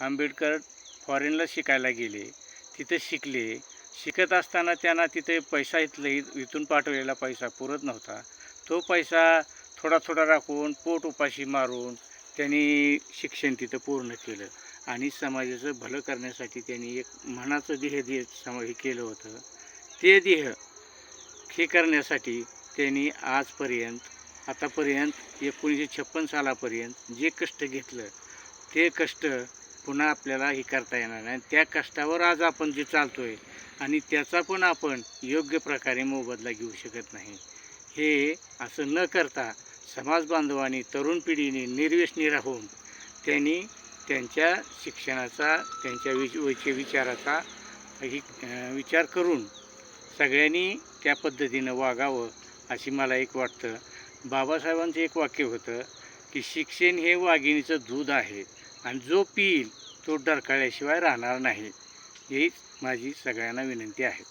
आंबेडकर फॉरेनला शिकायला गेले. तिथं शिकले. शिकत असताना त्यांना तिथे पैसा इथलं इथून पाठवलेला पैसा पुरत नव्हता. तो पैसा थोडा थोडा राखून पोट उपाशी मारून त्यांनी शिक्षण तिथं पूर्ण केलं. आणि समाजाचं भलं करण्यासाठी त्यांनी एक मनाचं ध्येय दे सम हे केलं होतं. ते ध्येय हे करण्यासाठी त्यांनी आजपर्यंत आतापर्यंत एकोणीसशे छप्पन सालापर्यंत जे कष्ट घेतलं ते कष्ट पुन्हा आपल्याला हे करता येणार नाही. त्या कष्टावर आज आपण जे चालतो आहे आणि त्याचा पण आपण योग्य प्रकारे मोबदला घेऊ शकत नाही. हे असं न करता समाज बांधवांनी तरुण पिढीने निर्व्यसनी राहून त्यांनी त्यांच्या शिक्षणाचा त्यांच्या विच वैचे विचाराचा ही विचार करून सगळ्यांनी त्या पद्धतीनं वागावं अशी मला एक वाटतं. बाबासाहेबांचं एक वाक्य होतं की शिक्षण हे वाघिणीचं दूध आहे. आणि जो पिईल तो डरकाळ्याशिवाय राहणार नाही. हीच माझी सगळ्यांना विनंती आहे.